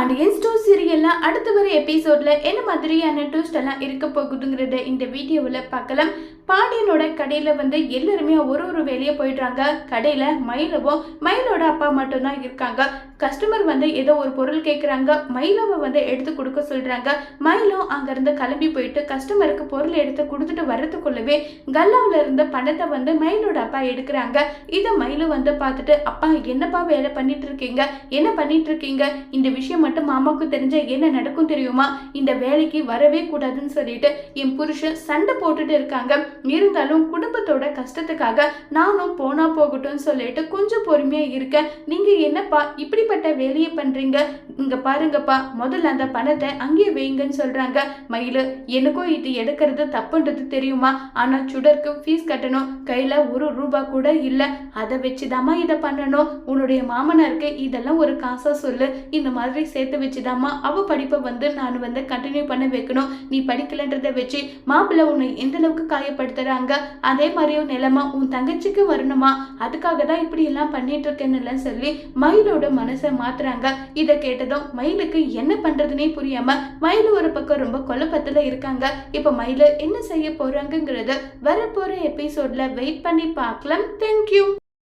Pandian store சீரியல்ல அடுத்து வர எபிசோட்ல என்ன மாதிரியான ட்விஸ்ட் எல்லாம் இருக்க போகுதுங்கிறத இந்த வீடியோவில் பார்க்கலாம். பாண்டியனோட கடையில் வந்து எல்லாருமே ஒரு ஒரு வேலையை போயிடுறாங்க. கடையில் மயிலவும் மயிலோட அப்பா மட்டும்தான் இருக்காங்க. கஸ்டமர் வந்து ஏதோ ஒரு பொருள் கேட்குறாங்க மயிலவை வந்து எடுத்து கொடுக்க சொல்கிறாங்க மயிலும் அங்கேருந்து கிளம்பி போயிட்டு கஸ்டமருக்கு பொருள் எடுத்து கொடுத்துட்டு வர்றதுக்குள்ளவே கல்லாவில் இருந்த பணத்தை வந்து மயிலோட அப்பா எடுக்கிறாங்க. இதை மயிலும் வந்து பார்த்துட்டு அப்பா என்னப்பா வேலை பண்ணிட்டு இருக்கீங்க? என்ன பண்ணிட்டு இருக்கீங்க? இந்த விஷயம் மட்டும் மாமாவுக்கு தெரிஞ்ச என்ன நடக்கும் தெரியுமா? இந்த வேலைக்கு வரவே கூடாதுன்னு சொல்லிட்டு என் புருஷன் சண்டை போட்டுட்டு இருக்காங்க. இருந்தாலும் குடும்பத்தோட கஷ்டத்துக்காக நானும் போனா போகட்டும்னு சொல்லிட்டு கொஞ்சம் பொறுமையா இருக்கேன். நீங்க என்னப்பா இப்படிப்பட்ட வேலையை பண்றீங்க? இங்க பாருங்கப்பா முதல்ல அந்த பணத்தை அங்கேயே வைங்கன்னு சொல்றாங்க. மயிலு எனக்கும் இது எடுக்கிறது தப்புன்றது தெரியுமா? ஆனா சுடருக்கு ஃபீஸ் கட்டணும். கையில ஒரு ரூபா கூட இல்ல. அதை வச்சுதாம்மா இதை பண்ணணும். உன்னுடைய மாமனாருக்கு இதெல்லாம் ஒரு காசா சொல்லு. இந்த மாதிரி சேர்த்து வச்சுதாம்மா. அவ படிப்பை வந்து நான் வந்து கண்டினியூ பண்ண வைக்கணும். நீ படிக்கலன்றதை வச்சு மாப்பிள்ளை உன்னை எந்த அளவுக்கு காயப்படுத்துறாங்க? அதே மாதிரியோ நிலமா உன் தங்கச்சிக்கு வரணுமா? அதுக்காக தான் இப்படி எல்லாம் பண்ணிட்டு இருக்கேன்னு சொல்லி மயிலோட மனசை மாத்துறாங்க. இதை கேட்டதும் மயிலுக்கு என்ன பண்றதுனே புரியாம மயில் ஒரு பக்கம் ரொம்ப குழப்பத்துல இருக்காங்க. இப்ப மயில் என்ன செய்ய போறாங்கங்கிறத வரப்போற எபிசோட்ல வெயிட் பண்ணி பார்க்கலாம். தேங்க்யூ